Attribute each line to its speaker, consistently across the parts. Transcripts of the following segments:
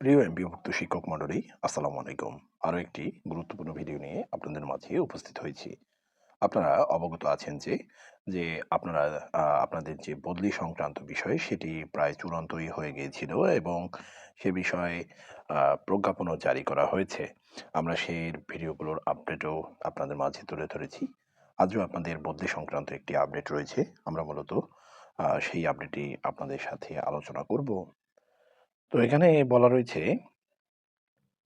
Speaker 1: প্রিয় এমপিভুক্ত শিক্ষক মণ্ডলী, আসসালামু আলাইকুম। আরও একটি গুরুত্বপূর্ণ ভিডিও নিয়ে আপনাদের মাঝে উপস্থিত হয়েছি। আপনারা অবগত আছেন যে যে আপনারা আপনাদের যে বদলি সংক্রান্ত বিষয়, সেটি প্রায় চূড়ান্তই হয়ে গিয়েছিল এবং সে বিষয়ে প্রজ্ঞাপনও জারি করা হয়েছে। আমরা সেই ভিডিওগুলোর আপডেটও আপনাদের মাঝে তুলে ধরেছি। আজও আপনাদের বদলি সংক্রান্ত একটি আপডেট রয়েছে। আমরা মূলত সেই আপডেটটি আপনাদের সাথে আলোচনা করব। তো এখানে বলা রয়েছে,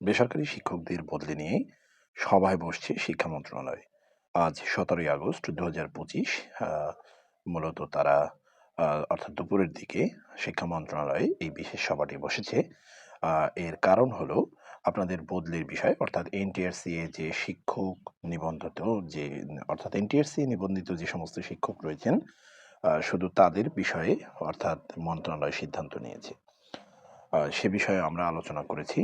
Speaker 1: বেসরকারি শিক্ষকদের বদলে নিয়ে সভায় বসছে শিক্ষা মন্ত্রণালয়। আজ সতেরোই আগস্ট দু হাজার পঁচিশ মূলত তারা অর্থাৎ দুপুরের দিকে শিক্ষা মন্ত্রণালয়ে এই বিশেষ সভাটি বসেছে। এর কারণ হলো আপনাদের বদলির বিষয়, অর্থাৎ এনটিআরসি এ যে শিক্ষক নিবন্ধিত যে, অর্থাৎ এনটিআরসি নিবন্ধিত যে সমস্ত শিক্ষক রয়েছেন শুধু তাদের বিষয়ে অর্থাৎ মন্ত্রণালয় সিদ্ধান্ত নিয়েছে। সে বিষয়ে আমরা আলোচনা করেছি।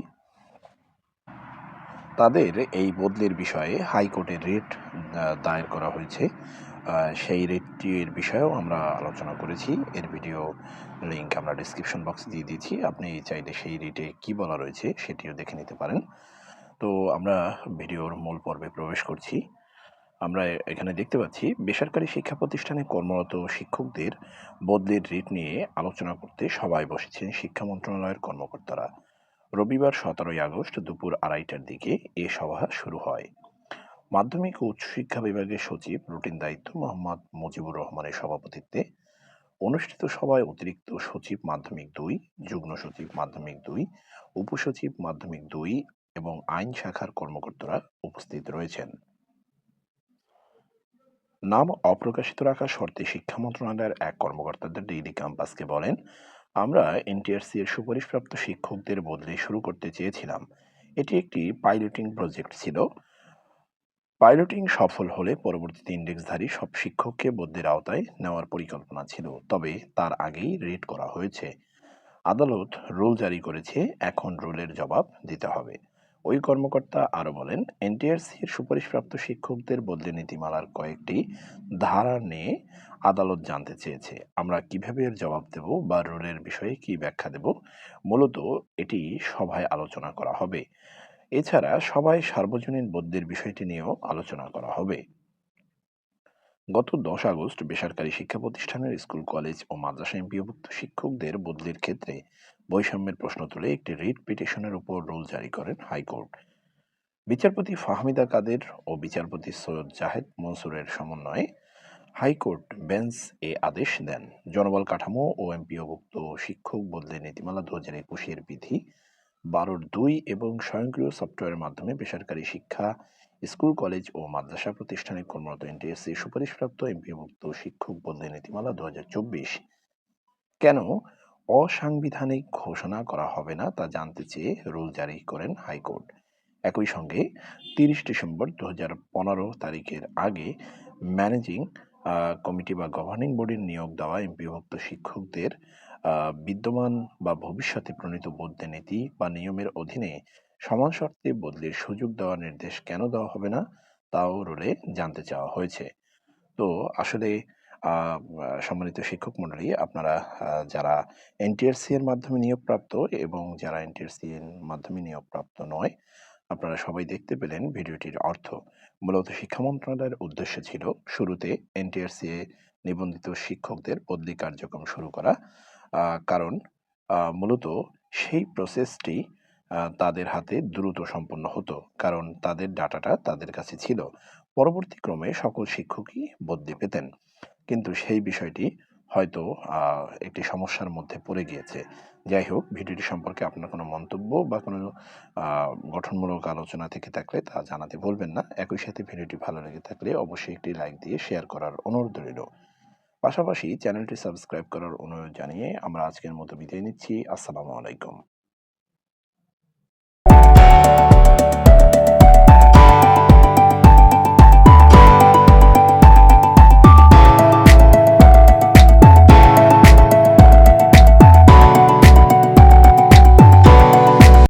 Speaker 1: তাদের এই বদলির বিষয়ে হাইকোর্টে রিট দায়ের করা হয়েছে। সেই রিটটির বিষয়েও আমরা আলোচনা করেছি। এর ভিডিও লিংক আমরা ডিসক্রিপশন বক্সে দিয়ে দিয়েছি। আপনি চাইলে সেই রিটে কি বলা রয়েছে সেটিও দেখে নিতে পারেন। তো আমরা ভিডিওর মূল পর্বে প্রবেশ করছি। আমরা এখানে দেখতে পাচ্ছি, বেসরকারি শিক্ষা প্রতিষ্ঠানে কর্মরত শিক্ষকদের বদলির রিট নিয়ে আলোচনা করতে সবাই বসেছেন শিক্ষা মন্ত্রণালয়ের কর্মকর্তারা। রবিবার সতেরোই আগস্ট দুপুর আড়াইটার দিকে এ সভা শুরু হয়। মাধ্যমিক ও উচ্চশিক্ষা বিভাগের সচিব রুটিন দায়িত্ব মোহাম্মদ মুজিবুর রহমানের সভাপতিত্বে অনুষ্ঠিত সভায় অতিরিক্ত সচিব মাধ্যমিক দুই, যুগ্ম সচিব মাধ্যমিক দুই উপসচিব মাধ্যমিক দুই এবং আইন শাখার কর্মকর্তারা উপস্থিত রয়েছেন। নাম অপ্রকাশিত রাখা শর্তে শিক্ষা মন্ত্রণালয়ের এক কর্মকর্তাদের ডেইলি ক্যাম্পাসকে বলেন, আমরা এনটিআরসি এর সুপারিশপ্রাপ্ত শিক্ষকদের বদলে শুরু করতে চেয়েছিলাম। এটি একটি পাইলটিং প্রজেক্ট ছিল। পাইলটিং সফল হলে পরবর্তীতে ইন্ডেক্সধারী সব শিক্ষককে বদলির আওতায় নেওয়ার পরিকল্পনা ছিল। তবে তার আগেই রেড করা হয়েছে। আদালত রুল জারি করেছে। এখন রুলের জবাব দিতে হবে। ওই কর্মকর্তা আরও বলেন, এনটিআরসির সুপারিশপ্রাপ্ত শিক্ষকদের বদলি নীতিমালার কয়েকটি ধারা নিয়ে আদালত জানতে চেয়েছে। আমরা কীভাবে এর জবাব দেব বা রুলের বিষয়ে কি ব্যাখ্যা দেব? মূলত এটি সভায় আলোচনা করা হবে। এছাড়া সবাই সার্বজনীন বদলির বিষয়টি নিয়েও আলোচনা করা হবে। গত দশ আগস্ট বেসরকারি শিক্ষা প্রতিষ্ঠানের স্কুল, কলেজ ও মাদ্রাসা এমপিওভুক্ত শিক্ষকদের বদলির ক্ষেত্রে বৈষম্যের প্রশ্ন তুলে একটি রিট পিটিশনের উপর রুল জারি করেন হাইকোর্ট। বিচারপতি ফাহমিদা কাদের ও বিচারপতি সৈয়দ জাহেদ মনসুরের সমন্বয়ে হাইকোর্ট বেঞ্চ এ আদেশ দেন। জনবল কাঠামো ও এমপিওভুক্ত শিক্ষক বদলে নীতিমালা দু হাজার একুশের বিধি বারোর দুই এবং স্বয়ংক্রিয় সফটওয়্যারের মাধ্যমে বেসরকারি শিক্ষা, স্কুল, কলেজ ও মাদ্রাসা প্রতিষ্ঠানে কর্মরত এনটিএসসি সুপারিশপ্রাপ্ত এমপিভুক্ত শিক্ষক বদলি নীতিমালা দু হাজার চব্বিশ। কেন অসাংবিধানিক ঘোষণা করা হবে না তা জানতে চেয়ে রুল জারি করেন হাইকোর্ট। একই সঙ্গে তিরিশ ডিসেম্বর দু হাজার পনেরো তারিখের আগে ম্যানেজিং কমিটি বা গভর্নিং বডির নিয়োগ দেওয়া এমপিভুক্ত শিক্ষকদের বিদ্যমান বা ভবিষ্যতে প্রণীত বদলি নীতি বা নিয়মের অধীনে সমান শর্তে বদলির সুযোগ দেওয়ার নির্দেশ কেন দেওয়া হবে না, তাও রোলে জানতে চাওয়া হয়েছে। তো আসলে সম্মানিত শিক্ষক মণ্ডলী, আপনারা যারা এনটিআরসি এর মাধ্যমে নিয়োগপ্রাপ্ত এবং যারা এনটিআরসি এর মাধ্যমে নিয়োগপ্রাপ্ত নয় আপনারা সবাই দেখতে পেলেন ভিডিওটির অর্থ। মূলত শিক্ষা মন্ত্রণালয়ের উদ্দেশ্য ছিল শুরুতে এনটিআরসি এ নিবন্ধিত শিক্ষকদের বদলি কার্যক্রম শুরু করা। কারণ মূলত সেই প্রসেসটি তাদের হাতে দ্রুত সম্পন্ন হতো। কারণ তাদের ডাটাটা তাদের কাছে ছিল। পরবর্তী ক্রমে সকল শিক্ষকই বদলি পেতেন। কিন্তু সেই বিষয়টি হয়তো একটি সমস্যার মধ্যে পড়ে গিয়েছে। যাই হোক, ভিডিওটি সম্পর্কে আপনার কোনো মন্তব্য বা কোনো গঠনমূলক আলোচনা থেকে থাকলে তা জানাতে ভুলবেন না। একই সাথে ভিডিওটি ভালো লেগে থাকলে অবশ্যই একটি লাইক দিয়ে শেয়ার করার অনুরোধ রইল। পাশাপাশি চ্যানেলটি সাবস্ক্রাইব করার অনুরোধ জানিয়ে আমরা আজকের মতো বিদায় নিচ্ছি। আসসালামু আলাইকুম।